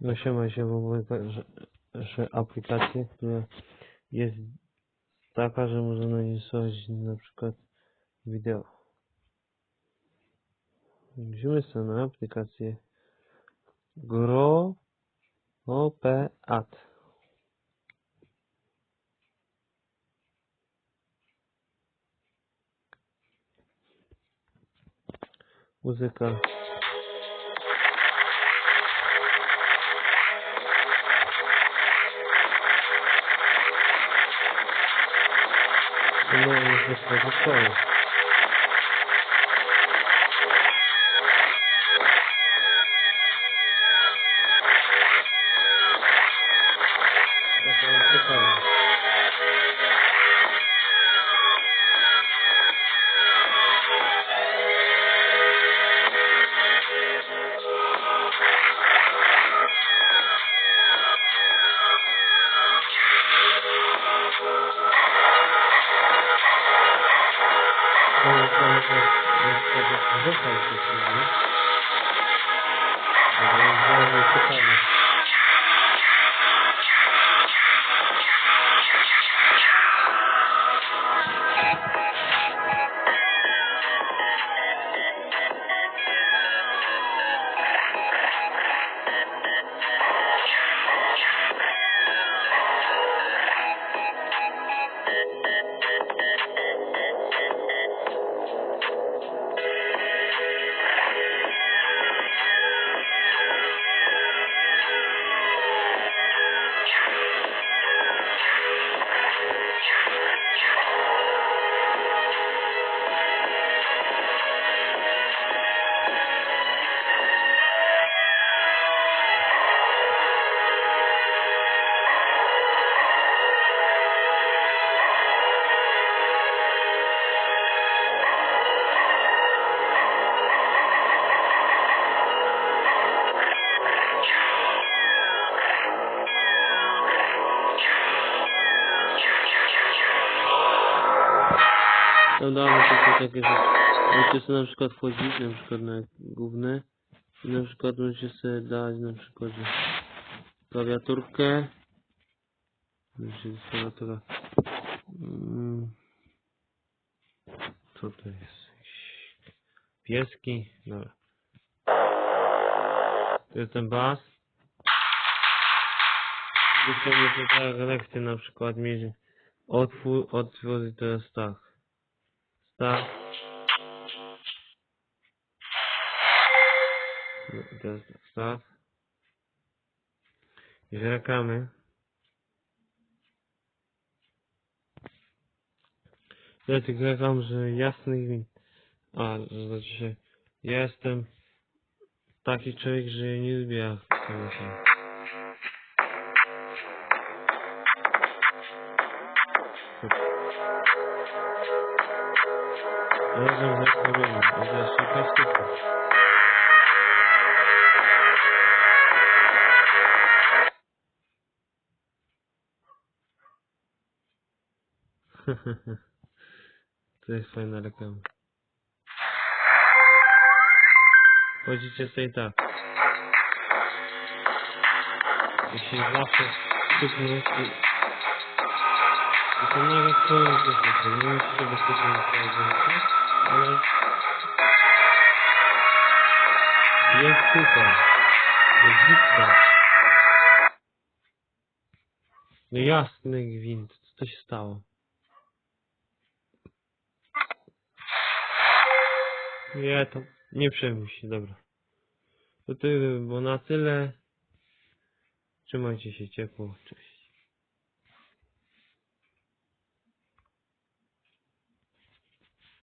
No się w ogóle że, że aplikacja, która jest taka, że można na niej słuchać na przykład wideo. Musimy sobie na aplikację Gro Opeat. Muzyka. No, jest wysoko szkoły. Taka jest to nie? Ale jest No damy tylko takie, że możecie sobie na przykład wchodzić, na przykład na główne. I na przykład możecie sobie dać na przykład klawiaturkę. Znaczy klawiatura mm, co to jest? Pieski? Dobra. To jest ten bas. I sobie tak lekcję na przykład mieć otwór, otwór i to jest tak Teraz tak, start. I rekamy. Ja tylko reklam, że jasny gwint. A, że znaczy się, ja jestem taki człowiek, że nie lubię tego się. To robię, ale super, super. To jest fajna reklama. Chodzicie sobie tak. Jeśli zawsze. I to nawet powiem, że to nie wiem, czy to bezpiecznie jest. Jest super. Jest super. No jasny gwint, co to się stało? Nie, to nie przejmuj się, dobra. To tyle było na tyle. Trzymajcie się ciepło, cześć.